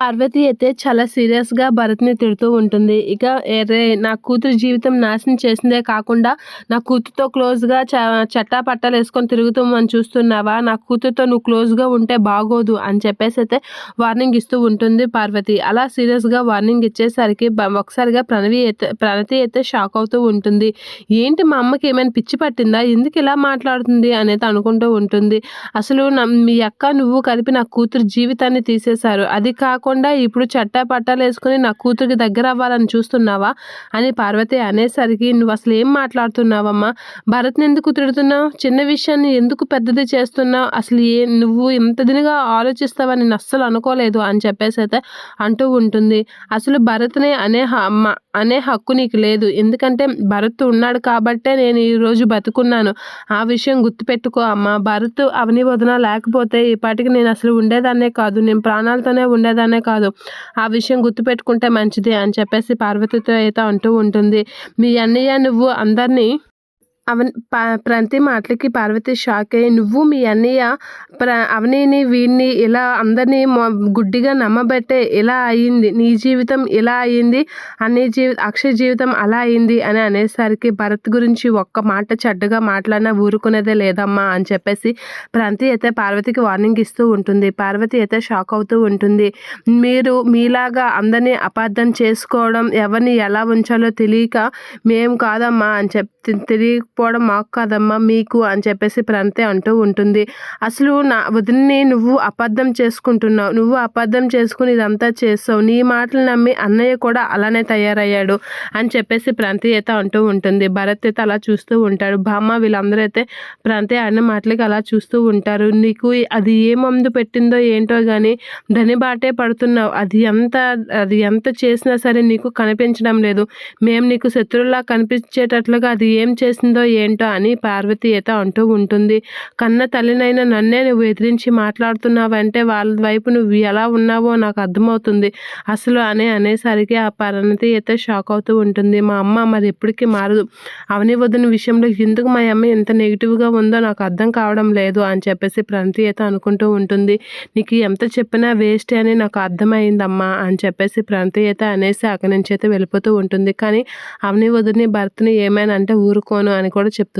పార్వతి అయితే చాలా సీరియస్గా భరత్ని తిడుతూ ఉంటుంది. ఇక రే నా కూతురు జీవితం నాశనం చేసిందే కాకుండా నా కూతురుతో క్లోజ్గా చ చట్టా పట్టాలు వేసుకొని తిరుగుతామని చూస్తున్నావా? నా కూతురుతో నువ్వు క్లోజ్గా ఉంటే బాగోదు అని చెప్పేసి అయితే వార్నింగ్ ఇస్తూ ఉంటుంది పార్వతి. అలా సీరియస్గా వార్నింగ్ ఇచ్చేసరికి ఒకసారిగా ప్రణవి అయితే ప్రణతి అయితే షాక్ అవుతూ ఉంటుంది. ఏంటి మా అమ్మకి ఏమైనా పిచ్చి పట్టిందా? ఎందుకు ఇలా మాట్లాడుతుంది? అనేది అనుకుంటూ ఉంటుంది. అసలు మీ అక్క నువ్వు కలిపి నా కూతురు జీవితాన్ని తీసేశారు. అది కాకుండా కాకుండా ఇప్పుడు చట్టా పట్టాలు వేసుకుని నా కూతురికి దగ్గర అవ్వాలని చూస్తున్నావా అని పార్వతి అనేసరికి నువ్వు అసలు ఏం మాట్లాడుతున్నావమ్మా? భరత్ని ఎందుకు తిడుతున్నావు? చిన్న విషయాన్ని ఎందుకు పెద్దది చేస్తున్నావు? అసలు ఏ నువ్వు ఇంత దినిగా ఆలోచిస్తావని నేను అస్సలు అనుకోలేదు అని చెప్పేసి అయితే అంటూ ఉంటుంది. అసలు భరత్ని అనే అమ్మ అనే హక్కు నీకు లేదు. ఎందుకంటే భరత్ ఉన్నాడు కాబట్టే నేను ఈరోజు బతుకున్నాను. ఆ విషయం గుర్తుపెట్టుకో అమ్మ. భరత్ అవని వదన లేకపోతే ఈ పాటికి నేను అసలు ఉండేదాన్నే కాదు. నేను ప్రాణాలతోనే ఉండేదాన్నే కాదు. ఆ విషయం గుర్తుపెట్టుకుంటే మంచిది అని చెప్పేసి పార్వతితో అయితే అంటూ ఉంటుంది. మీ అన్నయ్య నువ్వు అందరినీ అవని ప్రతి మాటలకి పార్వతి షాక్ అయ్యి నువ్వు మీ అన్నయ్య ప్ర అవనిని వీడిని ఇలా అందరినీ గుడ్డిగా నమ్మబట్టే ఇలా అయ్యింది నీ జీవితం ఇలా అయ్యింది అన్ని జీవి అక్షయ జీవితం అలా అయింది అని అనేసరికి భరత్ గురించి ఒక్క మాట చెడ్డగా మాట్లాడినా ఊరుకునేదే లేదమ్మా అని చెప్పేసి ప్రంతి అయితే పార్వతికి వార్నింగ్ ఇస్తూ ఉంటుంది. పార్వతి అయితే షాక్ అవుతూ ఉంటుంది. మీరు మీలాగా అందరినీ అపార్థం చేసుకోవడం ఎవరిని ఎలా ఉంచాలో తెలియక మేము కాదమ్మా అని చెప్ తెలియకపోవడం మాకు కాదమ్మా మీకు అని చెప్పేసి ప్రంతే అంటూ ఉంటుంది. అసలు నా వదిన్ని నువ్వు అబద్ధం చేసుకుంటున్నావు నువ్వు అబద్ధం చేసుకుని ఇదంతా చేస్తావు నీ మాటలు నమ్మి అన్నయ్య కూడా అలానే తయారయ్యాడు అని చెప్పేసి ప్రాంతీయత అంటూ ఉంటుంది. భరత్ అయితే అలా చూస్తూ ఉంటాడు. బామ్మ వీళ్ళందరూ అయితే ప్రాంతీయ అన్న మాటలకి అలా చూస్తూ ఉంటారు. నీకు అది ఏ మందు పెట్టిందో ఏంటో కానీ దాని బాటే పడుతున్నావు. అది ఎంత అది ఎంత చేసినా సరే నీకు కనిపించడం లేదు. మేము నీకు శత్రువులా కనిపించేటట్లుగా అది ఏం చేసిందో ఏంటో అని పార్వతి ఈత అంటూ ఉంటుంది. కన్న తల్లినైనా నన్నే నువ్వు ఎదిరించి మాట్లాడుతున్నావంటే వాళ్ళ వైపు నువ్వు ఎలా ఉన్నావో నాకు అర్థమవుతుంది. అసలు అని అనేసరికి ఆ పరిణతి ఈత షాక్ అవుతూ ఉంటుంది. మా అమ్మ మరి ఎప్పటికీ మారదు. అవని వదిన విషయంలో ఎందుకు మా అమ్మ ఎంత నెగిటివ్గా ఉందో నాకు అర్థం కావడం లేదు అని చెప్పేసి ప్రణతి అనుకుంటూ ఉంటుంది. నీకు ఎంత చెప్పినా వేస్ట్ అని నాకు అర్థమైందమ్మా అని చెప్పేసి ప్రణతి అనేసి అక్కడి నుంచి అయితే వెళ్ళిపోతూ ఉంటుంది. కానీ అవని వదిని భర్తని ఏమైనా అంటే ఊరుకోను అని కూడా చెప్తుంది.